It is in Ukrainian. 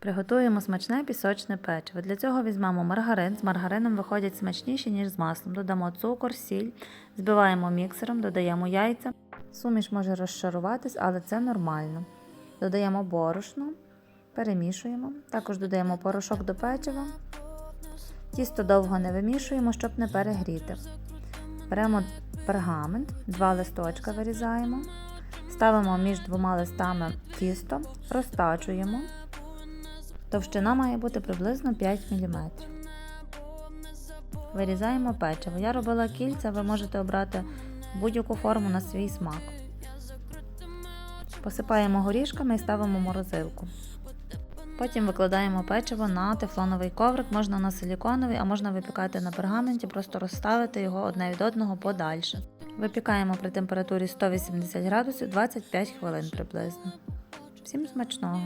Приготуємо смачне пісочне печиво. Для цього візьмемо маргарин. З маргарином виходять смачніші, ніж з маслом. Додамо цукор, сіль, збиваємо міксером, додаємо яйця. Суміш може розшаруватись, але це нормально. Додаємо борошно, перемішуємо. Також додаємо порошок до печива. Тісто довго не вимішуємо, щоб не перегріти. Беремо пергамент, два листочка вирізаємо, ставимо між двома листами тісто, розтачуємо. Товщина має бути приблизно 5 мм. Вирізаємо печиво. Я робила кільця, ви можете обрати будь-яку форму на свій смак. Посипаємо горішками і ставимо в морозилку. Потім викладаємо печиво на тефлоновий коврик, можна на силіконовий, а можна випікати на пергаменті, просто розставити його одне від одного подальше. Випікаємо при температурі 180 градусів 25 хвилин приблизно. Всім смачного!